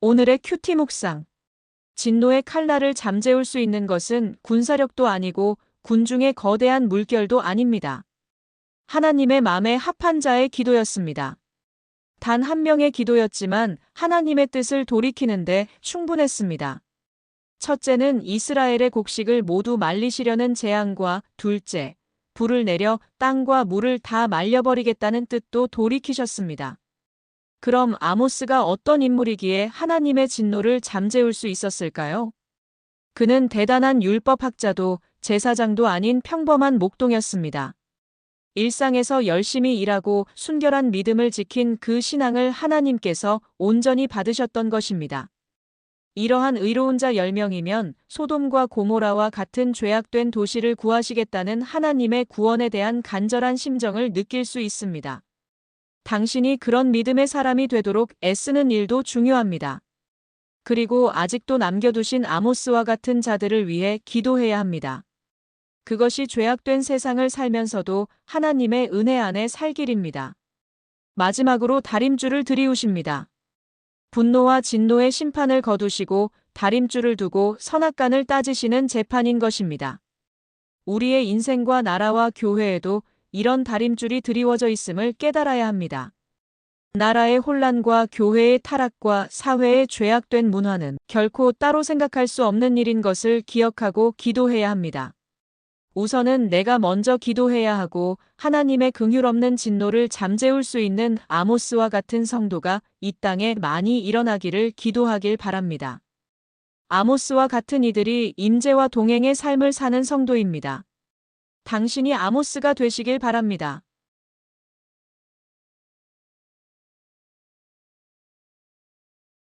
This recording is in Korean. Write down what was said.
오늘의 큐티 묵상. 진노의 칼날을 잠재울 수 있는 것은 군사력도 아니고 군중의 거대한 물결도 아닙니다. 하나님의 마음에 합한 자의 기도였습니다. 단 한 명의 기도였지만 하나님의 뜻을 돌이키는데 충분했습니다. 첫째는 이스라엘의 곡식을 모두 말리시려는 재앙과 둘째, 불을 내려 땅과 물을 다 말려버리겠다는 뜻도 돌이키셨습니다. 그럼 아모스가 어떤 인물이기에 하나님의 진노를 잠재울 수 있었을까요? 그는 대단한 율법학자도 제사장도 아닌 평범한 목동이었습니다. 일상에서 열심히 일하고 순결한 믿음을 지킨 그 신앙을 하나님께서 온전히 받으셨던 것입니다. 이러한 의로운 자 10명이면 소돔과 고모라와 같은 죄악된 도시를 구하시겠다는 하나님의 구원에 대한 간절한 심정을 느낄 수 있습니다. 당신이 그런 믿음의 사람이 되도록 애쓰는 일도 중요합니다. 그리고 아직도 남겨두신 아모스와 같은 자들을 위해 기도해야 합니다. 그것이 죄악된 세상을 살면서도 하나님의 은혜 안에 살 길입니다. 마지막으로 다림줄을 들이우십니다. 분노와 진노의 심판을 거두시고 다림줄을 두고 선악간을 따지시는 재판인 것입니다. 우리의 인생과 나라와 교회에도 이런 다림줄이 드리워져 있음을 깨달아야 합니다. 나라의 혼란과 교회의 타락과 사회의 죄악된 문화는 결코 따로 생각할 수 없는 일인 것을 기억하고 기도해야 합니다. 우선은 내가 먼저 기도해야 하고 하나님의 긍휼 없는 진노를 잠재울 수 있는 아모스와 같은 성도가 이 땅에 많이 일어나기를 기도하길 바랍니다. 아모스와 같은 이들이 임재와 동행의 삶을 사는 성도입니다. 당신이 아모스가 되시길 바랍니다.